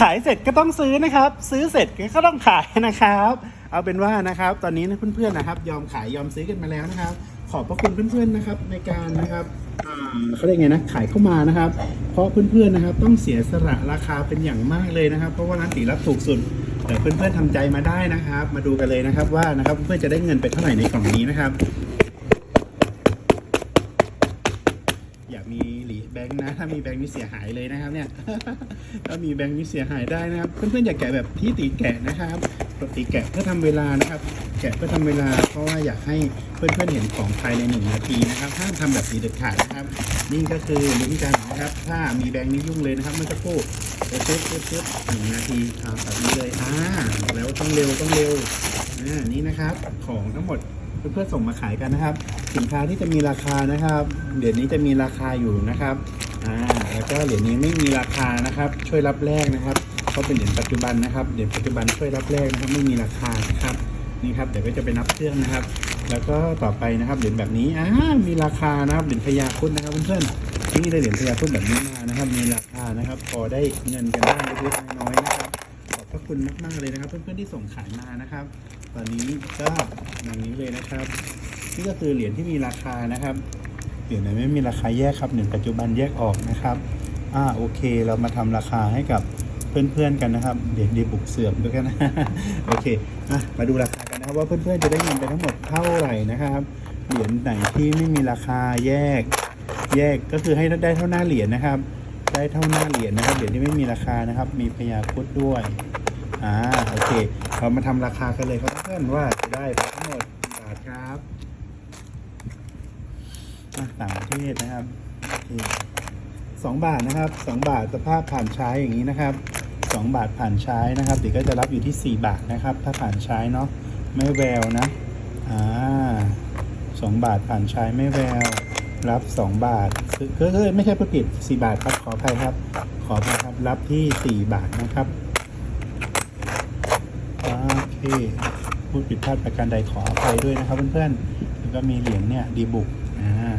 ขายเสร็จก็ต้องซื้อนะครับ ซื้อเสร็จก็ต้องขายนะครับ เอาเป็นว่านะครับ ตอนนี้นะเพื่อนๆนะครับ ยอมขายยอมซื้อกันมาแล้วนะครับ ขอบพระคุณเพื่อนๆนะครับ ในการนะครับเขาเรียกไงนะขายเข้ามานะครับ เพราะเพื่อนๆนะครับ ต้องเสียสละราคาเป็นอย่างมากเลยนะครับ เพราะว่าร้านตีรับถูกสุดแต่เพื่อนๆทำใจมาได้นะครับ มาดูกันเลยนะครับว่านะครับเพื่อนๆจะได้เงินไปเท่าไหร่ในกล่องนี้นะครับ อยากมีหลีแบงค์นะ ถ้ามีแบงค์นี่เสียหายเลยนะครับเนี่ยถ้ามีแบงค์นี่เสียหายได้นะครับ เพื่อนๆอย่าแกะแบบที่ตีแกะนะครับปกติแกะเพื่อทำเวลานะครับ แกะเพื่อทำเวลาเพราะว่าอยากให้เพื่อนๆเห็นของภายในหนึ่งนาทีนะครับห้ามทำแบบสีเด็ดขาดนะครับ นี่ก็คือวิธีการนะครับ ถ้ามีแบงค์นี่ยุ่งเลยนะครับเมื่อสักครู่เปึ๊บปึ๊บปึ๊บปึ๊บหนึ่งนาทีเอาแบบนี้เลยอ่าแล้วต้องเร็วต้องเร็วอ่านี่นะครับของทั้งหมดเพื่อนๆส่งมาขายกันนะครับ สินค้าที่จะมีราคานะครับเหรียญนี้จะมีราคาอยู่นะครับ อ่าแล้วก็เหรียญนี้ไม่มีราคานะครับ ช่วยรับแลกนะครับเพราเป็นเหรียญปัจจุบันนะครับเหรียญปัจจุบันช่วยรับแลกนะครับ ไม่มีราคานะครับนี่ครับเดี๋ยวก็จะไปนับเครื่องนะครับ แล้วก็ต่อไปนะครับเหรียญแบบนี้อ่ามีราคานะครับเหรียญพญาครุดนะครับเพื่อนๆที่นี่ได้เหรียญพญาครุดแบบนี้มานะครับ มีราคานะครับ พอได้เงินกันบ้างเล็กๆน้อยๆนะครับขอบพระคุณมากๆเลยนะครับ เพื่อนๆที่ส่งขายมานะครับ ตอนนี้ก็อย่างนี้เลยนะครับนี่ก็คือเหรียญที่มีราคานะครับ เหรียญไหนไม่มีราคาแยกครับหรียญปัจจุบันแยกออกนะครับอ่าโอเค เรามาทำราคาให้กับเพื่อนๆกันนะครับเหรียญดีบุกเสื่อมด้วยกันนะโอเคอะมาดูราคากันนะครับว่าเพื่อนๆจะได้เงินไปทั้งหมดเท่าไหร่นะครับเหรียญไหนที่ไม่มีราคาแยกแยกก็คือให้ได้เท่าหน้าเหรียญนะครับ ได้เท่าหน้าเหรียญนะครับเหรียญที่ไม่มีราคานะครับ มีพยาคุดด้วยอ่าโอเคเรามาทำราคากันเลยครับเพื่อนๆว่าจะได้ทั้งหมดกี่บาทครับ ต่างประเทศนะครับสองบาทนะครับสองบาทสภาพผ่านใช้อย่างนี้นะครับสองบาทผ่านใช้นะครับเดี๋ยวก็จะรับอยู่ที่สี่บาทนะครับ ถ้าผ่านใช้เนาะไม่แววนะอ่าสองบาทผ่านใช้ไม่แววรับสองบาทคือคือคือไม่ใช่ผู้ผิดสี่บาทครับขออภัยครับ ขออภัยครับรับที่สี่บาทนะครับโอเคพูดผิดพลาดประการใดขออภัยด้วยนะครับเพื่อนๆแล้วก็มีเหรียญเนี่ยดีบุก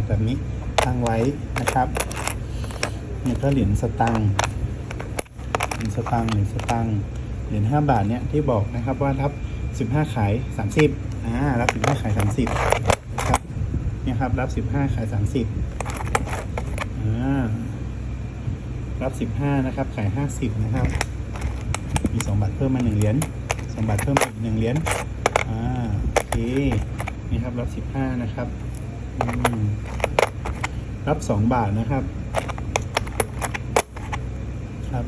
แบบนี้ตั้งไว้นะครับเนี่ก็เหรียญสตังค์เหรียญสตังค์เหรียญสตังค์เหรียญห้าบาทเนี่ยที่บอกนะครับว่ารับสิบห้าขายสามสิบอ่ารับสิบห้าขายสามสิบครับเนี่ยครับรับสิบห้าขายสามสิบอ่ารับสิบห้านะครับขายห้าสิบนะครับมีสองบาทเพิ่มมาหนึ่งเหรียญสองบาทเพิ่มอีกหนึ่งเหรียญอ่าโอเคนี่ครับรับสิบห้านะครับ รับสองบาทนะครับ ครับ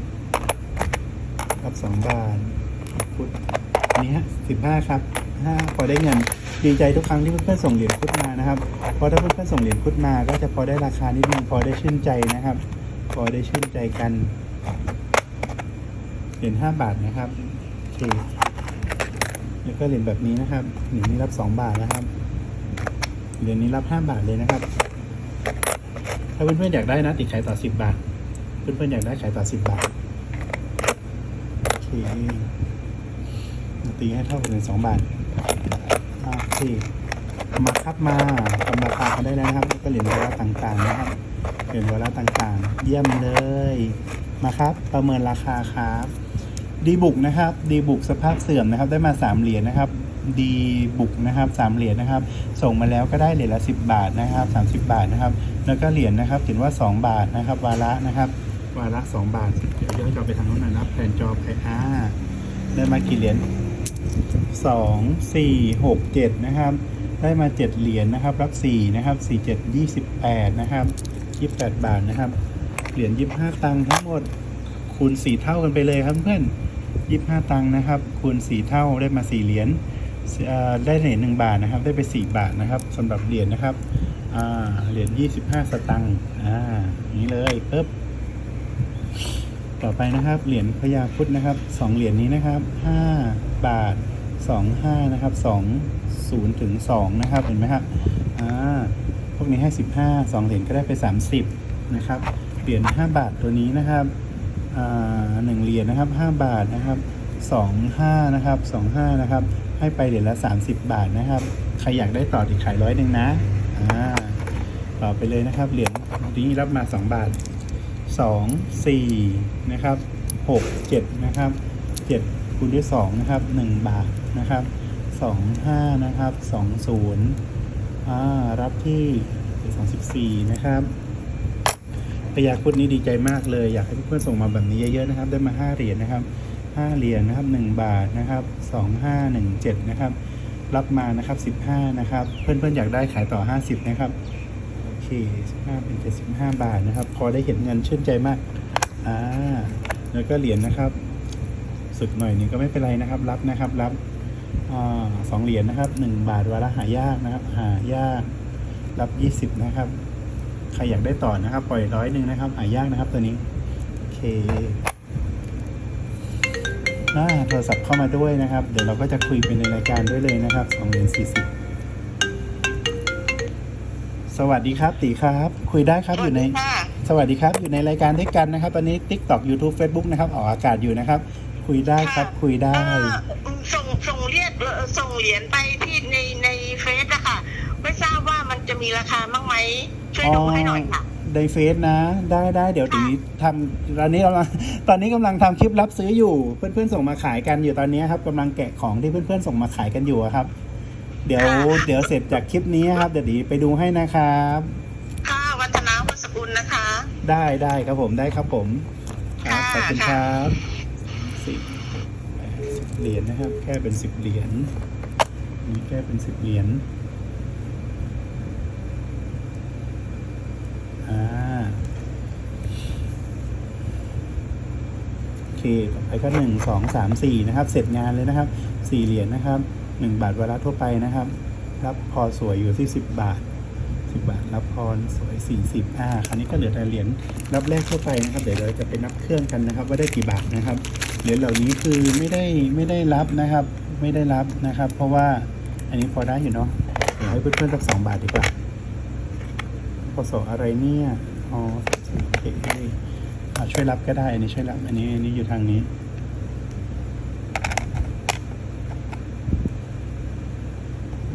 รับสองบาทพุทอันนี้ฮะสิบห้าครับห้าพอได้เงิน ดีใจทุกครั้งที่เพื่อนๆส่งเหรียญพุทมานะครับเพราะถ้าเพื่อนๆส่งเหรียญพุทมา ก็จะพอได้ราคานิดนึงพอได้ชื่นใจนะครับ พอได้ชื่นใจกันเหรียญห้าบาทนะครับโอเคแล้วก็เหรียญแบบนี้นะครับเหรียญนี้รับสองบาทนะครับ เหรียญนี้รับห้าบาทเลยนะครับ ถ้าเพื่อนๆอยากได้นะติดขายต่อสิบบาท เพื่อนๆอยากได้ขายต่อสิบบาทโอเคตีให้เท่ากับเหรียสองบาทโอเคมาครับมาทำราคากันได้แล้วนะครับก็เหรียญวาระต่างๆนะครับเหรียญวาระต่างๆ เยี่ยมเลยมาครับ ประเมินราคาครับดีบุกนะครับ ดีบุกสภาพเสื่อมนะครับ ได้มา3เหรียญนะครับ ดีบุกนะครับสามเหรียญนะครับ ส่งมาแล้วก็ได้เหรียญละ 10 บาทนะครับ 30 บาทนะครับ แล้วก็เหรียญนะครับเห็นว่า 2 บาทนะครับ วาระนะครับ วาระ 2 บาทเดี๋ยวย้อนกลับไปทางโน้นหน่อยนะครับแผ่นจอไปอ่าได้มากี่เหรียญสองสี่หกเจ็ดนะครับ ได้มา7เหรียญนะครับ รับ4นะครับ4 7 28นะครับ28บาทนะครับ เหรียญ25ตังค์ทั้งหมดคูณ4เท่ากันไปเลยครับเพื่อน25ตังค์นะครับ คูณ4เท่าได้มา4เหรียญ ได้เหรียญ1บาทนะครับ ได้ไป4บาทนะครับสำหรับเหรียญนะครับเหรียญ25สตังค์อ่านี้เลยปึ๊บต่อไปนะครับเหรียญพญาครุดนะครับสองเหรียญนี้นะครับ5บาท25นะครับ20ถึง2นะครับเห็นไหมครับอ่าพวกนี้ให้15 2เหรียญก็ได้ไป30นะครับเหรียญ5บาทตัวนี้นะครับอ่าหนึ่งเหรียญนะครับห้าบาทนะครับ สองห้านะครับสองห้านะครับ ให้ไปเหรียญละสามสิบบาทนะครับ ใครอยากได้ต่อติดขายร้อยหนึ่งนะอ่าต่อไปเลยนะครับ เหรียญนี้รับมาสองบาทสองสี่นะครับหกเจ็ดนะครับเจ็ดคูณด้วยสองนะครับหนึ่งบาทนะครับสองห้านะครับสองศูนย์อ่ารับที่สองสิบสี่นะครับพยาคุดนี้ดีใจมากเลย อยากให้เพื่อนๆส่งมาแบบนี้เยอะๆนะครับ ได้มาห้าเหรียญนะครับ ห้าเหรียญนะครับหนึ่งบาทนะครับสองห้าหนึ่งเจ็ดนะครับ รับมานะครับสิบห้านะครับ เพื่อนๆอยากได้ขายต่อห้าสิบนะครับ โอเค 15 เป็น 75 บาทนะครับ พอได้เห็นเงินชื่นใจมาก อ่า แล้วก็เหรียญนะครับ สุดหน่อยนึงก็ไม่เป็นไรนะครับ รับนะครับ รับอสองเหรียญนะครับ 1 บาทเวลาหายากนะครับ หายากรับ 20 นะครับ ใครอยากได้ต่อนะครับ ปล่อยร้อยหนึ่งนะครับ หายากนะครับตัวนี้ โอเค น่าโทรศัพท์เข้ามาด้วยนะครับ เดี๋ยวเราก็จะคุยเป็นในรายการด้วยเลยนะครับ2เหรียญ40สวัสดีครับตีครับ คุยได้ครับอยู่ในค่ะสวัสดีครับ อยู่ในรายการด้วยกันนะครับ ตอนนี้ TikTok YouTube Facebook นะครับ ออกอากาศอยู่นะครับ คุยได้ครับ คุยได้เอ่อส่งส่งเรียกเอ่อส่งเหรียญไปที่ในในเฟซอะค่ะ ไม่ทราบว่ามันจะมีราคาบ้างไหมช่วยดูให้หน่อยค่ะ ในเฟซนะ ได้ได้เดี๋ยวตีทำตอนนี้กำลังตอนนี้กำลังทำคลิปรับซื้ออยู่ เพื่อนๆส่งมาขายกันอยู่ตอนนี้ครับกำลังแกะของที่เพื่อนๆส่งมาขายกันอยู่อะครับ เดี๋ยวค่ะเดี๋ยวเสร็จจากคลิปนี้ครับเดี๋ยวตีไปดูให้นะครับค่ะวัฒนาวัสกุลนะคะ ได้ได้ครับผมได้ครับผมครับขค่ะอบคุณครับสิบสิบเหรียญนะครับ แค่เป็นสิบเหรียญนี่แค่เป็นสิบเหรียญอ่าโอ เคไปก็หนึ่งสองสามสี่นะครับ เสร็จงานเลยนะครับสี่เหรียญนะครับหนึ่งบาทเวลาทั่วไปนะครับ รับพอสวยอยู่ที่สิบบาทสิบบาท รับพรสวยสี่สิบอ่าคราวนี้ก็เหลือแต่เหรียญรับแรกทั่วไปนะครับ เดี๋ยวเราจะไปนับเครื่องกันนะครับ ว่าได้กี่บาทนะครับเหรียญเหล่านี้คือไม่ได้ไม่ได้รับนะครับ ไม่ได้รับนะครับ เพราะว่าอันนี้พอได้อยู่เนาะเดี๋ยวให้เพื่อนๆสักสองบาทดีกว่าพศอะไรเนี่ยอ๋อโอเค ช่วยรับก็ได้ อันนี้ช่วยรับ อันนี้อันนี้อยู่ทางนี้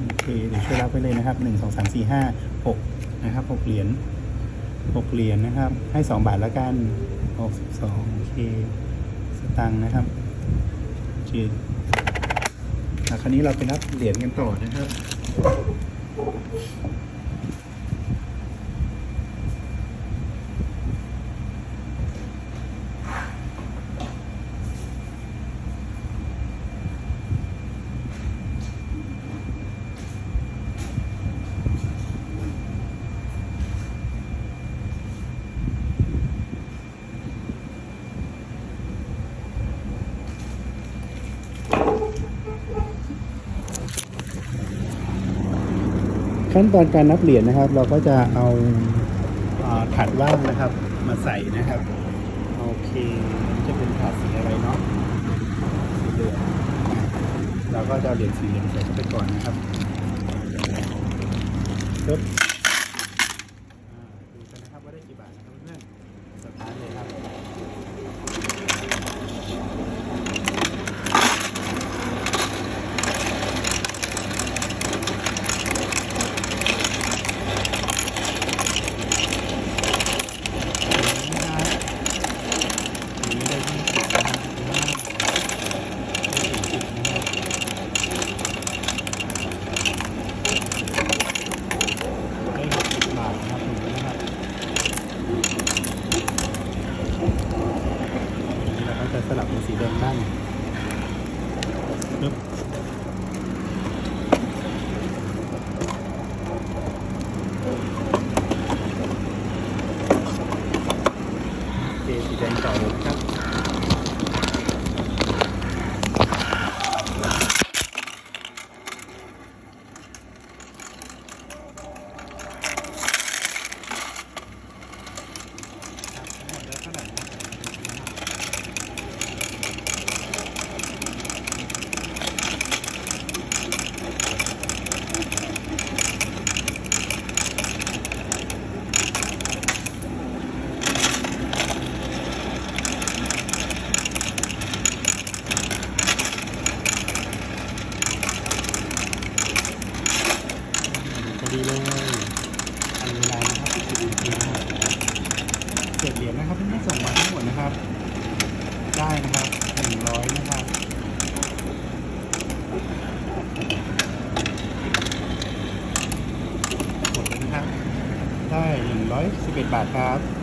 โอเค เดี๋ยวช่วยรับไปเลยนะครับหนึ่งสองสามสี่ห้าหกนะครับหกเหรียญหกเหรียญนะครับ ให้สองบาทแล้วกันหกสิบสองโอเค สตังค์นะครับเคอ่คราวนี้เราไปนับเหรียญกันต่อนะครับ ขั้นตอนการนับเหรียญนะครับ เราก็จะเอาถาดว่างนะครับ มาใส่นะครับโอเคจะเป็นถาดสีอะไรเนาะสีเหลืองเราก็จะเอาเหรียญสีเหลืองใส่เข้าไปก่อนนะครับปึ๊บอ่าดูกันนะครับว่าได้กี่บาทนะครับเพื่อนๆสตาร์ทเลยครับ นี้ได้ยี่สิบนะครับได้สี่สิบนะครับได้หกสิบบาทนะครับถึงนะครับนี่เราก็จะ สีแดงบ้างันเวลานะครับที่จะดูทีเศษเหรียญนะครับที่ส่งมาทั้งหมดนะครับ ได้นะครับหนึ่งร้อยนะครับหมดเลยนะครับ ได้หนึ่งร้อยสิบเอ็ดบาทครับ